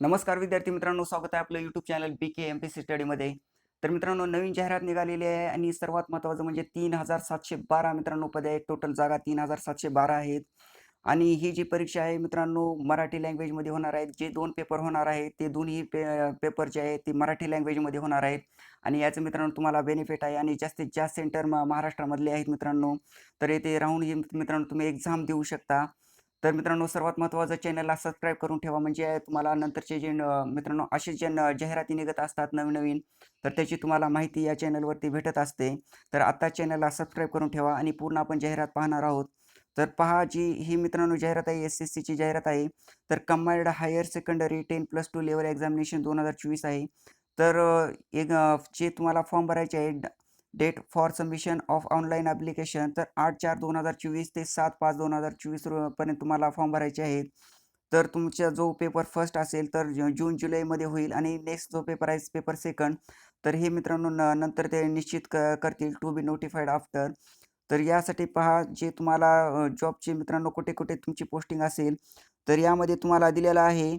नमस्कार विद्यार्थी मित्रांनो स्वागत आहे आपलं YouTube channel B K M P C स्टडीमध्ये तर मित्रांनो नवीन जाहिरात निघालेली आहे आणि सर्वात महत्त्वाचं म्हणजे तीन हजार सातशे बारा मित्रांनो पदे आहेत. टोटल जागा तीन हजार सातशे बारा आहेत. आणि ही जी परीक्षा आहे मित्रांनो मराठी लँग्वेजमध्ये होणार आहेत. जे दोन पेपर होणार आहेत ते दोन्ही पे पेपर जे आहेत ते मराठी लँग्वेजमध्ये होणार आहेत. आणि याचं मित्रांनो तुम्हाला बेनिफिट आहे. आणि जास्तीत जास्त सेंटर महाराष्ट्रामधले आहेत मित्रांनो. तर येथे राहून ही मित्रांनो तुम्ही एक्झाम देऊ शकता. तर मित्रांनो सर्वात महत्त्वाचं चॅनलला सबस्क्राईब करून ठेवा. म्हणजे तुम्हाला नंतरचे जे मित्रांनो असे जे जाहिराती निघत असतात नवीन नवीन तर त्याची तुम्हाला माहिती या चॅनलवरती भेटत असते. तर आता चॅनलला सबस्क्राईब करून ठेवा आणि पूर्ण आपण जाहिरात पाहणार आहोत. तर पहा जी ही मित्रांनो जाहिरात आहे एस एस सीची जाहिरात आहे. तर combined higher secondary ten plus two level examination दोन हजार चोवीस आहे. तर एक जे तुम्हाला फॉर्म भरायचे आहे date for submission of online application तर आठ चार दोन हजार चोवीस ते सात पाच दोन हजार चोवीसपर्यंत तुम्हाला फॉर्म भरायचे आहेत. तर तुमचा जो पेपर फर्स्ट असेल तर जून जुलैमध्ये होईल आणि नेक्स्ट जो पेपर आहे पेपर सेकंड तर हे मित्रांनो न नंतर ते निश्चित क करतील टू बी नोटिफाईड आफ्टर तर यासाठी पहा जे तुम्हाला जॉबचे मित्रांनो कुठे कुठे तुमची पोस्टिंग असेल तर यामध्ये तुम्हाला दिलेलं आहे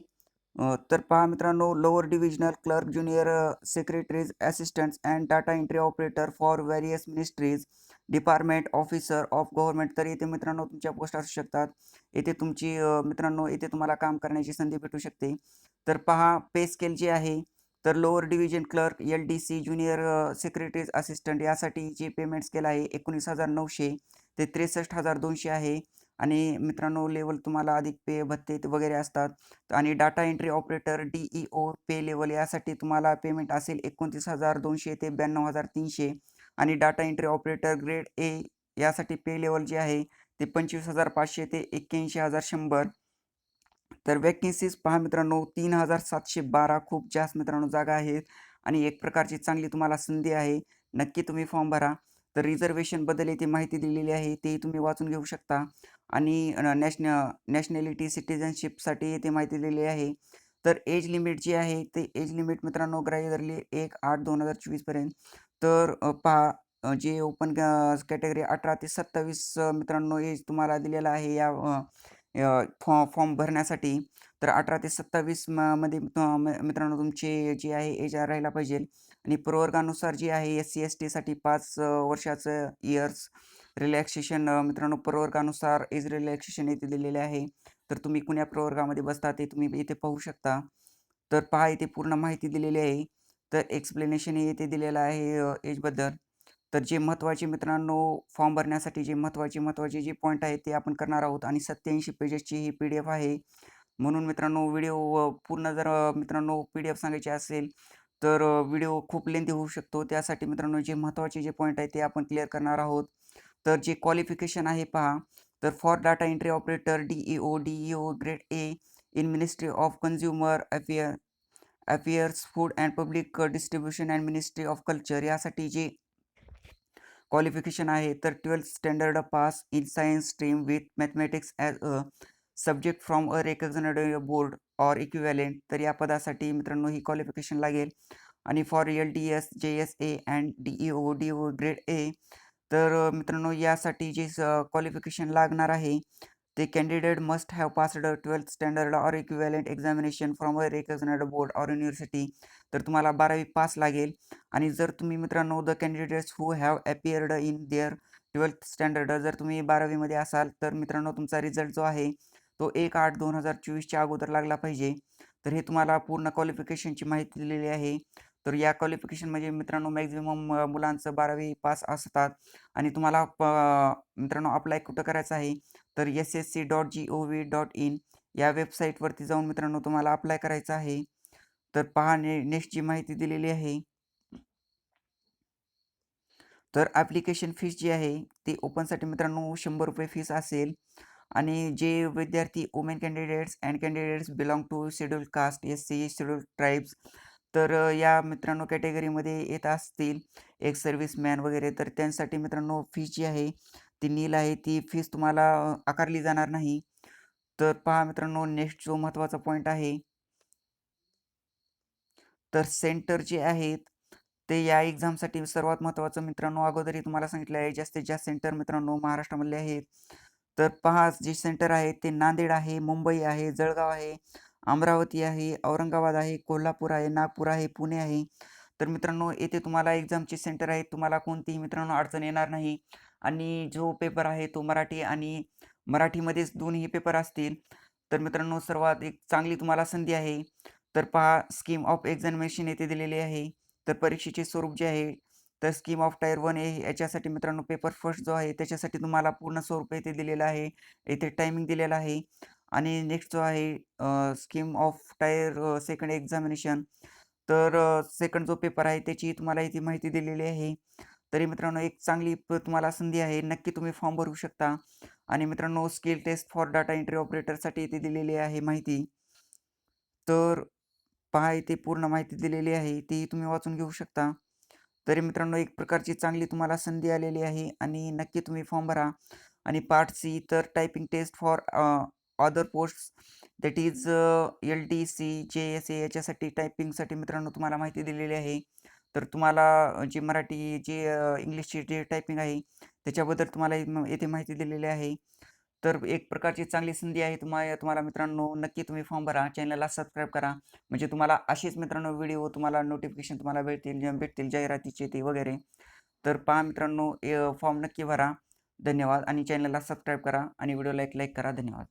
तर पहा मित्रांनो lower divisional clerk junior secretaries assistants and data entry operator for various ministries department officer of government तर येथे मित्रांनो तुमच्या पोस्ट असू शकतात. येथे तुमची मित्रांनो येथे तुम्हाला काम करण्याची संधी भेटू शकते. तर पहा पे स्केल जे आहे तर lower division clerk L D C junior secretaries assistant यासाठी जे पेमेंट स्केल आहे एकोणीस हजार नऊशे ते त्रेसष्ट हजार दोनशे आहे. आणि मित्रांनो लेवल तुम्हाला अधिक पे भत्ते वगैरे असतात. आणि data entry operator D E O pay level यासाठी तुम्हाला पेमेंट असेल एकोणतीस हजार दोनशे ते ब्याण्णव हजार तीनशे. आणि data entry operator grade A यासाठी पे लेवल जे आहे ते पंचवीस हजार पाचशे ते एक्क्याऐंशी हजार शंभर. तर वॅकेन्सीज पहा मित्रांनो तीन हजार सातशे बारा खूप जास्त मित्रांनो जागा आहेत. आणि एक प्रकारची चांगली तुम्हाला संधी आहे. नक्की तुम्ही फॉर्म भरा. तर रिझर्वेशनबद्दल येथे माहिती दिलेली आहे ते तुम्ही वाचून घेऊ शकता. आणि नॅशन नॅशनॅलिटी सिटिझनशिपसाठी येथे माहिती दिलेली आहे. तर एज लिमिट जी आहे ते एज लिमिट मित्रांनो ग्राह्य धरली एक आठ दोन हजार चोवीसपर्यंत तर पहा जे ओपन कॅटेगरी अठरा ते सत्तावीस मित्रांनो एज तुम्हाला दिलेला आहे या फॉर्म फॉर्म भरण्यासाठी तर अठरा ते सत्तावीस म मध्ये मित्रांनो तुमचे जे आहे एज राहायला पाहिजे. आणि प्रवर्गानुसार जे आहे एस सी एस टीसाठी पाच वर्षाचं इयर्स रिलॅक्सेशन मित्रांनो प्रवर्गानुसार एज रिलॅक्सेशन येथे दिलेले आहे. तर तुम्ही कुण्या प्रवर्गामध्ये बसता ते तुम्ही इथे पाहू शकता. तर पहा इथे पूर्ण माहिती दिलेली आहे. तर एक्सप्लेनेशन येथे दिलेलं आहे एजबद्दल तर जे महत्त्वाचे मित्रांनो फॉर्म भरण्यासाठी जे महत्त्वाचे महत्त्वाचे जे पॉईंट आहेत ते आपण करणार आहोत आणि सत्याऐंशी पेजेसची ही पी डी एफ आहे. म्हणून मित्रांनो व्हिडिओ पूर्ण जर मित्रांनो पी डी एफ सांगायची असेल तर व्हिडिओ खूप लेंदी होऊ शकतो. त्यासाठी मित्रांनो जे महत्त्वाचे जे पॉईंट आहे ते आपण क्लिअर करणार आहोत. तर जे क्वालिफिकेशन आहे पहा. तर for data entry operator D E O D E O grade A in ministry of consumer affair affairs food and public distribution and ministry of culture यासाठी जे क्वालिफिकेशन आहे तर twelfth standard pass in science stream with mathematics as a subject from a recognised board or equivalent तर या पदासाठी मित्रांनो ही qualification लागेल. आणि for L D S J S A and D E O D O grade A तर मित्रांनो यासाठी जे क्वालिफिकेशन लागणार आहे ते must must have a twelfth standard or equivalent examination from a recognized board or university. तर तुम्हाला बारावी पास लागेल. आणि जर तुम्ही मित्रांनो the candidates who have appeared in their twelfth standard जर तुम्ही बारावीमध्ये असाल तर मित्रांनो तुमचा रिझल्ट जो आहे तो एक आठ दोन हजार चोवीसच्या अगोदर लागला पाहिजे. तर हे तुम्हाला पूर्ण क्वालिफिकेशनची माहिती दिलेली आहे. तर या क्वालिफिकेशन म्हणजे मित्रांनो मॅक्झिमम मुलांचं बारावी पास असतात. आणि तुम्हाला प- मित्रांनो अप्लाय कुठं करायचं आहे? तर S S C dot G O V dot in या वेबसाईटवरती जाऊन मित्रांनो तुम्हाला अप्लाय करायचं आहे. तर पहा ने नेक्स्टची माहिती दिलेली आहे. तर ॲप्लिकेशन फीस जी आहे ती ओपनसाठी मित्रांनो शंभर रुपये फीस असेल. आणि जे विद्यार्थी women candidates and candidates belong to schedule caste S C schedule tribes तर या मित्रांनो कॅटेगरीमध्ये येत असतील एक सर्व्हिसमॅन वगैरे तर त्यांसाठी मित्रांनो फी जी आहे ती नील आहे. ती फीस तुम्हाला आकारली जाणार नाही. तर पहा मित्रांनो नेक्स्ट जो महत्त्वाचा पॉईंट आहे तर सेंटर जे आहेत ते या एक्झामसाठी सर्वात महत्त्वाचं मित्रांनो अगोदरही तुम्हाला सांगितलं आहे जास्तीत जास्त सेंटर मित्रांनो महाराष्ट्रामधले आहेत. तर पहा जे सेंटर आहे ते नांदेड आहे मुंबई आहे जळगाव आहे. अमरावती आहे औरंगाबाद आहे कोल्हापूर आहे नागपूर आहे पुणे आहे. तर मित्रांनो येथे तुम्हाला एक्झामचे सेंटर आहे तुम्हाला कोणतीही मित्रांनो अडचण येणार नाही. आणि जो पेपर आहे तो मराठी आणि मराठीमध्येच दोन्ही पेपर असतील. तर मित्रांनो सर्वात एक चांगली तुम्हाला संधी आहे. तर पहा स्कीम ऑफ एक्झामिनेशन येथे दिलेली आहे. तर परीक्षेचे स्वरूप जे आहे तर scheme of tier one A याच्यासाठी मित्रांनो पेपर फर्स्ट जो आहे त्याच्यासाठी तुम्हाला पूर्ण स्वरूप येथे दिलेलं आहे. येथे टायमिंग दिलेला आहे. आणि नेक्स्ट जो आहे scheme of tier second examination. तर सेकंड जो पेपर आहे त्याची तुम्हाला इथे माहिती दिलेली आहे. तरी मित्रांनो एक चांगली तुम्हाला संधी आहे. नक्की तुम्ही फॉर्म भरू शकता. आणि मित्रांनो skill test for data entry ऑपरेटरसाठी इथे दिलेली आहे माहिती. तर पहा इथे पूर्ण माहिती दिलेली आहे. ती तुम्ही वाचून घेऊ शकता. तरी मित्रांनो एक प्रकारची चांगली तुम्हाला संधी आलेली आहे. आणि नक्की तुम्ही फॉर्म भरा. आणि पार्ट सी तर typing test for other post that is L T C J S A याच्यासाठी टायपिंगसाठी मित्रांनो तुम्हाला माहिती दिलेली आहे. तर तुम्हाला जे मराठी जी इंग्लिशची जे टायपिंग आहे त्याच्याबद्दल तुम्हाला येथे माहिती दिलेली आहे. तर एक प्रकारची चांगली संधी आहे तुम्हाला तुम्हाला मित्रांनो नक्की तुम्ही फॉर्म भरा चॅनलला सबस्क्राईब करा. म्हणजे तुम्हाला असेच मित्रांनो व्हिडिओ तुम्हाला नोटिफिकेशन तुम्हाला भेटतील भेटतील जाहिरातीचे ते वगैरे. तर पहा मित्रांनो फॉर्म नक्की भरा. धन्यवाद. आणि चॅनलला सबस्क्राईब करा आणि व्हिडिओला एक लाईक करा. धन्यवाद.